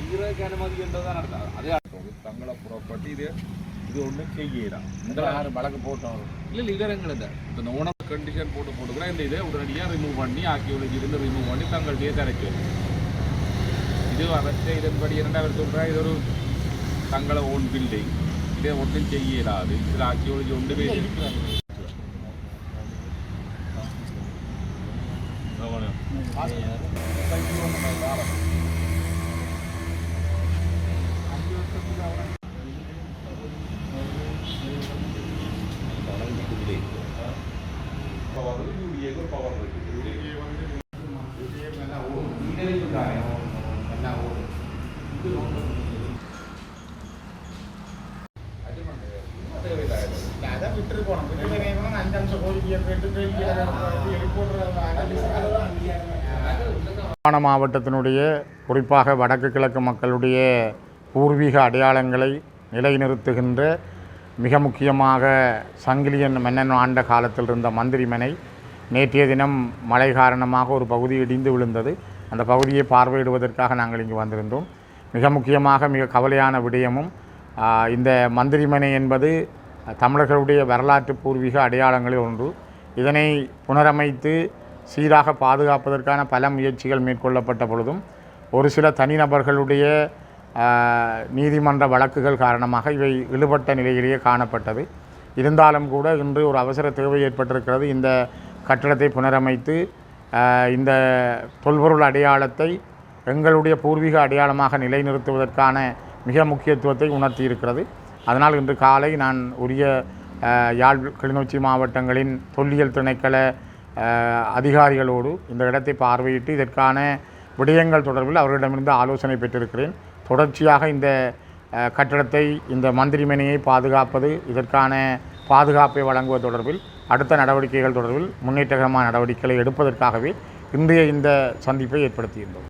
செய்யறதுக்கு அனுமதி என்றதான் நடத்தாது அதே தங்களை புறப்பட்டு இது இது ஒன்றும் செய்யலாம் இந்த யார் வழக்கு போட்டோம் இல்லை இல்லை இதர் எங்களை இந்த உணவு கண்டிஷன் போட்டு போட்டுக்கிறேன் இந்த இதை உடனடியாக ரிமூவ் பண்ணி ஆக்கியோலஜி இருந்து ரிமூவ் பண்ணி தங்களுடைய தரைக்கு இது அவற்றை இதன்படி இரண்டாவது சொல்கிறேன் இது ஒரு தங்களை ஓன் பில்டிங் இதை ஒன்றும் செய்ய இயலாது இதில் ஆக்கியோலஜி ஒன்று பேர் பவர் யூடிஏக்கு பவர் இருக்கு. அதான் விட்டுட்டு போனோம் விட்டுட்டு போனோம் அஞ்சு அம்சம் கோரிக்கையை கேட்டு மாகாண மாவட்டத்தினுடைய குறிப்பாக வடக்கு கிழக்கு மக்களுடைய பூர்வீக அடையாளங்களை நிலைநிறுத்துகின்ற மிக முக்கியமாக சங்கிலியன் மன்னன் ஆண்ட காலத்தில் இருந்த மந்திரிமனை நேற்றைய தினம் மழை காரணமாக ஒரு பகுதி இடிந்து விழுந்தது. அந்த பகுதியை பார்வையிடுவதற்காக நாங்கள் இங்கு வந்திருந்தோம். மிக முக்கியமாக மிக கவலையான விடயமும் இந்த மந்திரிமனை என்பது தமிழர்களுடைய வரலாற்று பூர்வீக அடையாளங்களில் ஒன்று. இதனை புனரமைத்து சீராக பாதுகாப்பதற்கான பல முயற்சிகள் மேற்கொள்ளப்பட்ட பொழுதும் ஒரு சில தனிநபர்களுடைய நீதிமன்ற வழக்குகள் காரணமாக இவை இழுபட்ட நிலையிலேயே காணப்பட்டது. இருந்தாலும் கூட இன்று ஒரு அவசர தேவை ஏற்பட்டிருக்கிறது. இந்த கட்டடத்தை புனரமைத்து இந்த தொல்பொருள் அடையாளத்தை எங்களுடைய பூர்வீக அடையாளமாக நிலைநிறுத்துவதற்கான மிக முக்கியத்துவத்தை உணர்த்தியிருக்கிறது. அதனால் இன்று காலை நான் உரிய யாழ் கிளிநொச்சி மாவட்டங்களின் தொல்லியல் திணைக்கள அதிகாரிகளோடு இந்த இடத்தை பார்வையிட்டு இதற்கான விடயங்கள் தொடர்பில் அவர்களிடமிருந்து ஆலோசனை பெற்றிருக்கிறேன். தொடர்ச்சியாக இந்த கட்டடத்தை இந்த மந்திரிமனையை பாதுகாப்பது இதற்கான பாதுகாப்பை வழங்குவது தொடர்பில் அடுத்த நடவடிக்கைகள் தொடர்பில் முன்னேற்றகரமான நடவடிக்கைகளை எடுப்பதற்காகவே இன்றைய இந்த சந்திப்பை ஏற்படுத்தியிருந்தோம்.